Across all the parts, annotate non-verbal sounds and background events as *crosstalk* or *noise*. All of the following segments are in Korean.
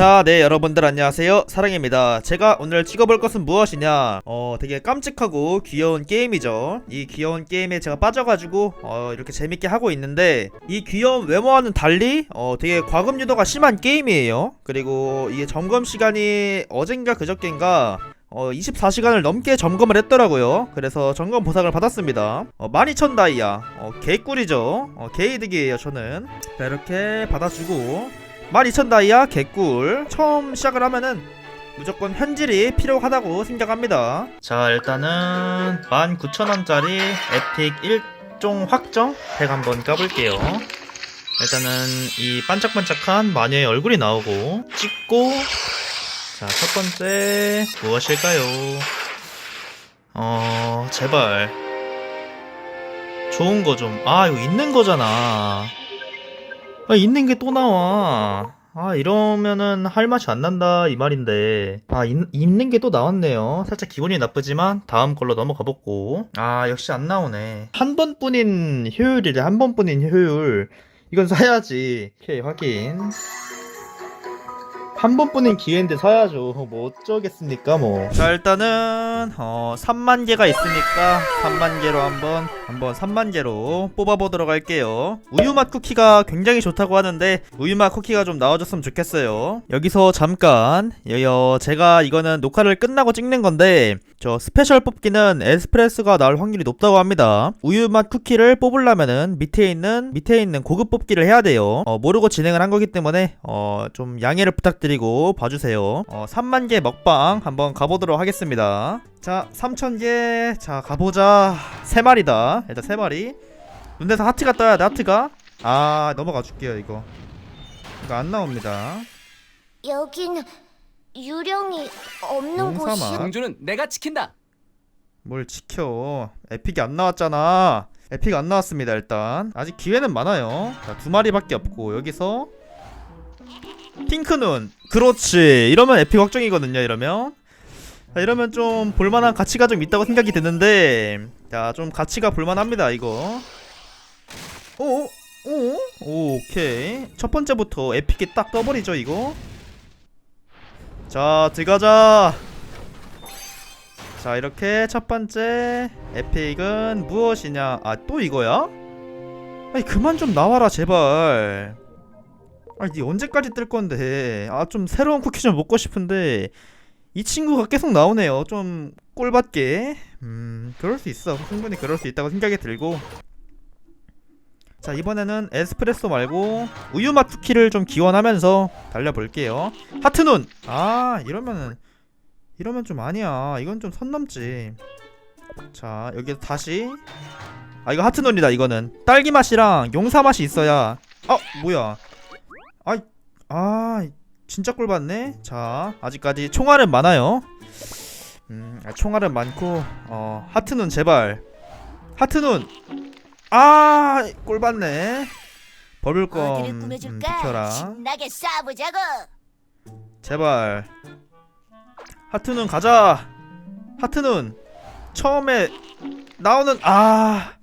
자, 네, 여러분들 안녕하세요. 사랑입니다. 제가 오늘 찍어볼 것은 무엇이냐? 어, 되게 깜찍하고 귀여운 게임이죠. 이 귀여운 게임에 제가 빠져가지고, 어, 이렇게 재밌게 하고 있는데, 이 귀여운 외모와는 달리, 어, 되게 과금 유도가 심한 게임이에요. 그리고 이게 점검 시간이 어젠가 그저께인가, 어, 24시간을 넘게 점검을 했더라고요. 그래서 점검 보상을 받았습니다. 어, 12,000 다이아. 어, 개꿀이죠. 어, 개이득이에요, 저는. 자, 이렇게 받아주고, 12,000 다이아 개꿀. 처음 시작을 하면은 무조건 현질이 필요하다고 생각합니다. 자 일단은 19,000원짜리 에픽 1종 확정 팩 한번 까볼게요. 일단은 이 반짝반짝한 마녀의 얼굴이 나오고 찍고 자 첫 번째 무엇일까요? 어 제발. 좋은 거 좀. 아 이거 있는 거잖아 아, 있는 게 또 나와. 아, 이러면은 할 맛이 안 난다, 이 말인데. 아, 있, 있는 게 또 나왔네요. 살짝 기분이 나쁘지만, 다음 걸로 넘어가 보고. 아, 역시 안 나오네. 한 번뿐인 효율이래, 한 번뿐인 효율. 이건 사야지. 오케이, 확인. 한 번뿐인 기회인데 사야죠. 뭐 어쩌겠습니까, 뭐. 자, 일단은, 어, 3만 개가 있으니까, 3만 개로 한번, 한번 3만 개로 뽑아보도록 할게요. 우유맛 쿠키가 굉장히 좋다고 하는데, 우유맛 쿠키가 좀 나와줬으면 좋겠어요. 여기서 잠깐, 여, 제가 이거는 녹화를 끝나고 찍는 건데, 저 스페셜 뽑기는 에스프레소가 나올 확률이 높다고 합니다. 우유맛 쿠키를 뽑으려면은 밑에 있는 밑에 있는 고급 뽑기를 해야 돼요. 어, 모르고 진행을 한 거기 때문에 어, 좀 양해를 부탁드리고 봐주세요. 어, 3만 개 먹방 한번 가보도록 하겠습니다. 자, 3천 개. 자, 가보자. 세 마리다. 일단 세 마리. 눈에서 하트가 떠야 돼. 하트가. 아, 넘어가 줄게요 이거. 이거 안 나옵니다. 여긴 유령이 없는 용사마. 곳이야. 공주는 내가 지킨다. 뭘 지켜 에픽이 안 나왔잖아 에픽 안 나왔습니다 일단 아직 기회는 많아요 자 두 마리밖에 없고 여기서 핑크눈 그렇지 이러면 에픽 확정이거든요 이러면 자, 이러면 좀 볼만한 가치가 좀 있다고 생각이 드는데 자 좀 가치가 볼만합니다 이거. 오? 오? 오 오케이. 첫 번째부터 에픽이 딱 떠버리죠 이거. 자 들어가자. 자 이렇게 첫 번째 에픽은 무엇이냐? 아 또 이거야? 아니 그만 좀 나와라 제발. 아니 니 언제까지 뜰 건데? 아 좀 새로운 쿠키 좀 먹고 싶은데 이 친구가 계속 나오네요 좀 꼴받게 음 그럴 수 있어 충분히 그럴 수 있다고 생각이 들고 자 이번에는 에스프레소 말고 우유 맛 쿠키를 좀 기원하면서 달려볼게요 하트 눈 아 이러면은 이러면 좀 아니야. 이건 좀 선 넘지. 자, 여기 다시. 아, 이거 하트 눈이다, 이거는. 딸기 맛이랑 용사 맛이 있어야. 어, 뭐야. 아이, 아, 진짜 꿀받네. 자, 아직까지 총알은 많아요. 음, 아, 총알은 많고, 어, 하트눈 제발. 하트눈. 아. 버블껌. 어디를 음? 비켜라. 신나게 쏴보자고. 제발 하트눈 가자 하트눈 처음에 나오는 아...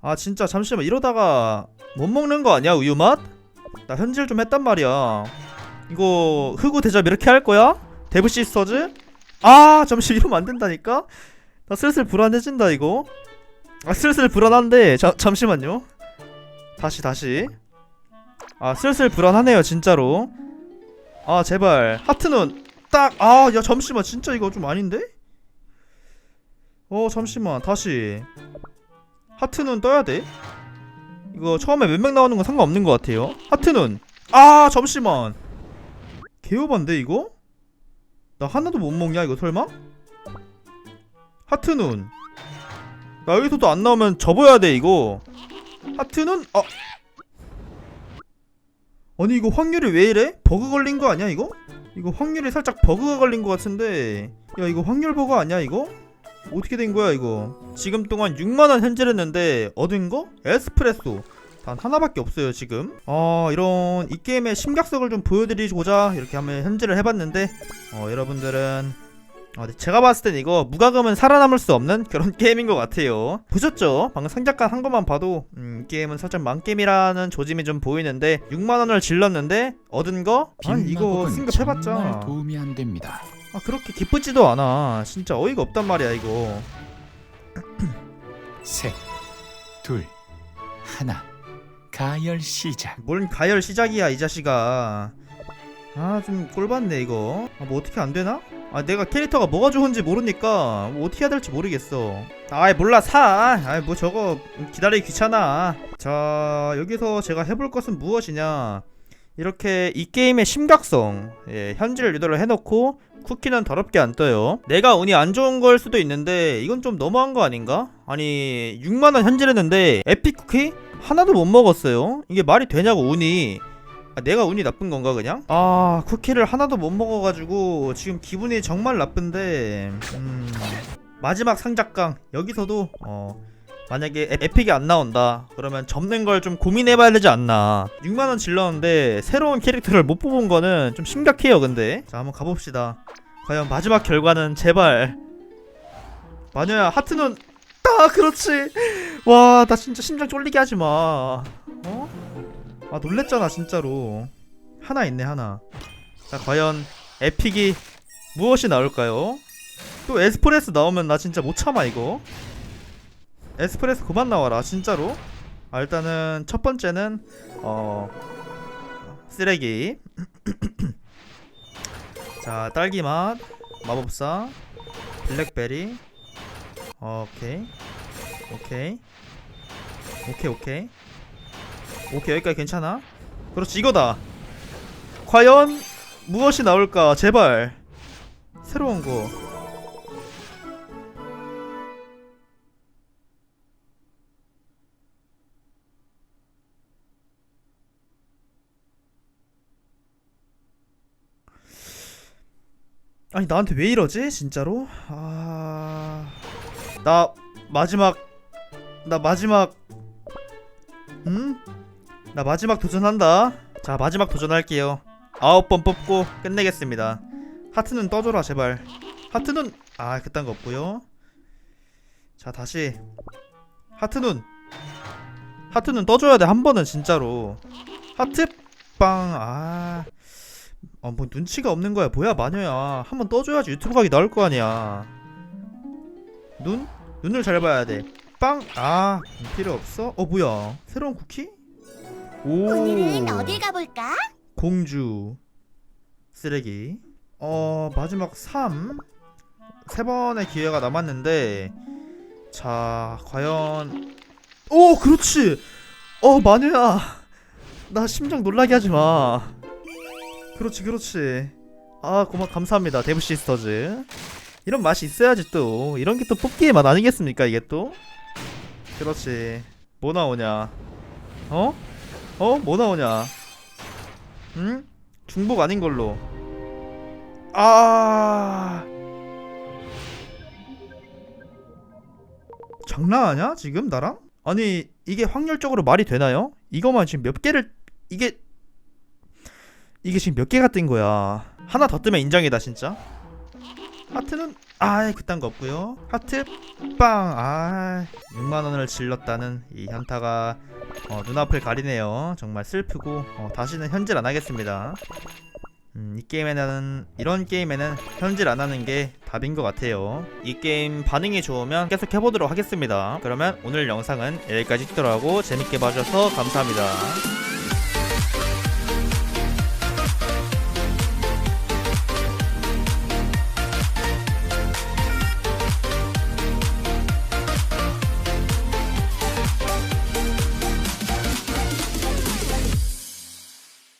아 진짜 잠시만 이러다가 못 먹는 거 아니야 우유 맛? 나 현질 좀 했단 말이야 이거 흑우 대접 이렇게 할 거야? 데브 시스터즈? 아 잠시 이러면 안 된다니까? 나 슬슬 불안해진다 이거. 아 슬슬 불안한데 자, 잠시만요. 다시 다시. 아 슬슬 불안하네요 진짜로. 아 제발. 하트는 딱! 아 야 잠시만. 진짜 이거 좀 아닌데? 어 잠시만. 다시. 하트는 떠야 돼? 이거 처음에 몇 명 나오는 건 상관없는 것 같아요. 하트는 아 잠시만 개오반데 이거? 나 하나도 못 먹냐 이거 설마? 하트는 나 여기서도 안 나오면 접어야 돼 이거 하트는 아 아니 이거 확률이 왜 이래? 버그 걸린 거 아니야 이거? 이거 확률이 살짝 버그가 걸린 것 같은데 야 이거 확률 버그 아니야 이거? 어떻게 된 거야 이거 지금 동안 6만원 현질했는데 얻은 거? 에스프레소 단 하나밖에 없어요 지금 어 이런 이 게임의 심각성을 좀 보여드리고자 이렇게 한번 현질을 해봤는데 어 여러분들은 아, 근데 제가 봤을 땐 이거 무과금은 살아남을 수 없는 그런 *laughs* 게임인 것 같아요. 보셨죠? 방금 상작관 한 것만 봐도 음, 이 게임은 살짝 망게임이라는 조짐이 좀 보이는데 6만 원을 질렀는데 얻은 거? 아니 이거 승급해봤자 도움이 안 됩니다. 아 그렇게 기쁘지도 않아. 진짜 어이가 없단 말이야 이거. 셋, 둘, 하나. 가열 시작. 뭔 가열 시작이야 이 자식아. 아 좀 꼴받네 이거. 아, 뭐 어떻게 안 되나? 아 내가 캐릭터가 뭐가 좋은지 모르니까 뭐 어떻게 해야 될지 모르겠어. 아이 몰라 사. 아이 뭐 저거 기다리기 귀찮아. 자 여기서 제가 해볼 것은 무엇이냐? 이렇게 이 게임의 심각성, 예, 현질 유도를 해놓고 쿠키는 더럽게 안 떠요. 내가 운이 안 좋은 걸 수도 있는데 이건 좀 너무한 거 아닌가? 아니 6만 원 현질했는데 에픽 쿠키 하나도 못 먹었어요. 이게 말이 되냐고 운이. 아, 내가 운이 나쁜 건가 그냥? 아 쿠키를 하나도 못 먹어가지고 지금 기분이 정말 나쁜데 음, 마지막 상작강 여기서도 어 만약에 에- 에픽이 안 나온다. 그러면 접는 걸 좀 고민해봐야 되지 않나. 6만원 질렀는데 새로운 캐릭터를 못 뽑은 거는 좀 심각해요 근데. 자 한번 가봅시다. 과연 마지막 결과는 제발. 마녀야 하트는 아 그렇지 와 나 진짜 심장 쫄리게 하지 마. 어? 아 놀랬잖아 진짜로. 하나 있네 하나. 자 과연 에픽이 무엇이 나올까요? 또 에스프레소 나오면 나 진짜 못 참아 이거. 에스프레소 그만 나와라 진짜로. 아 일단은 첫 번째는 어 쓰레기. *clears throat* 자 딸기 맛 마법사 블랙베리. 오케이 오케이. 오케이 오케이. 오케이 여기까지 괜찮아? 그렇지 이거다. 과연 무엇이 나올까? 제발. 새로운 거. 아니 나한테 왜 이러지? 진짜로? 아... 나 마지막 나 마지막. 음? 나 마지막 도전한다. 자 마지막 도전할게요. 아홉 번 뽑고 끝내겠습니다. 하트는 떠줘라 제발. 하트는 아 그딴 거 없고요. 자 다시. 하트는 하트는 떠줘야 돼 한 번은 진짜로. 하트 빵아. 어, 뭐 눈치가 없는 거야. 뭐야 마녀야. 한 번 떠줘야지 유튜브 각이 나올 거 아니야. 눈? 눈을 잘 봐야 돼 빵 아 필요 없어? 어 뭐야? 새로운 쿠키? 오. 오늘은 어딜 가볼까? 공주. 쓰레기. 어 마지막 3 세 번의 기회가 남았는데 자 과연. 오 그렇지! 어 마녀야! 나 심장 놀라게 하지 마. 그렇지 그렇지. 아 고마 감사합니다 데브 시스터즈. 이런 맛이 있어야지 또. 이런 게 또 뽑기의 맛 아니겠습니까 이게 또 그렇지 뭐 나오냐 어? 어? 뭐 나오냐 응? 중복 아닌 걸로 아 장난하냐 지금 나랑? 아니 이게 확률적으로 말이 되나요? 이거만 지금 몇 개를 이게 이게 지금 몇 개가 뜬 거야 하나 더 뜨면 인정이다 진짜 하트는 아이 그딴 거 없고요 하트 빵 아 6만원을 질렀다는 이 현타가 어, 눈앞을 가리네요 정말 슬프고 어, 다시는 현질 안 하겠습니다 음, 이 게임에는 이런 게임에는 현질 안 하는 게 답인 것 같아요. 이 게임 반응이 좋으면 계속 해보도록 하겠습니다. 그러면 오늘 영상은 여기까지 찍도록 하고 재밌게 봐주셔서 감사합니다.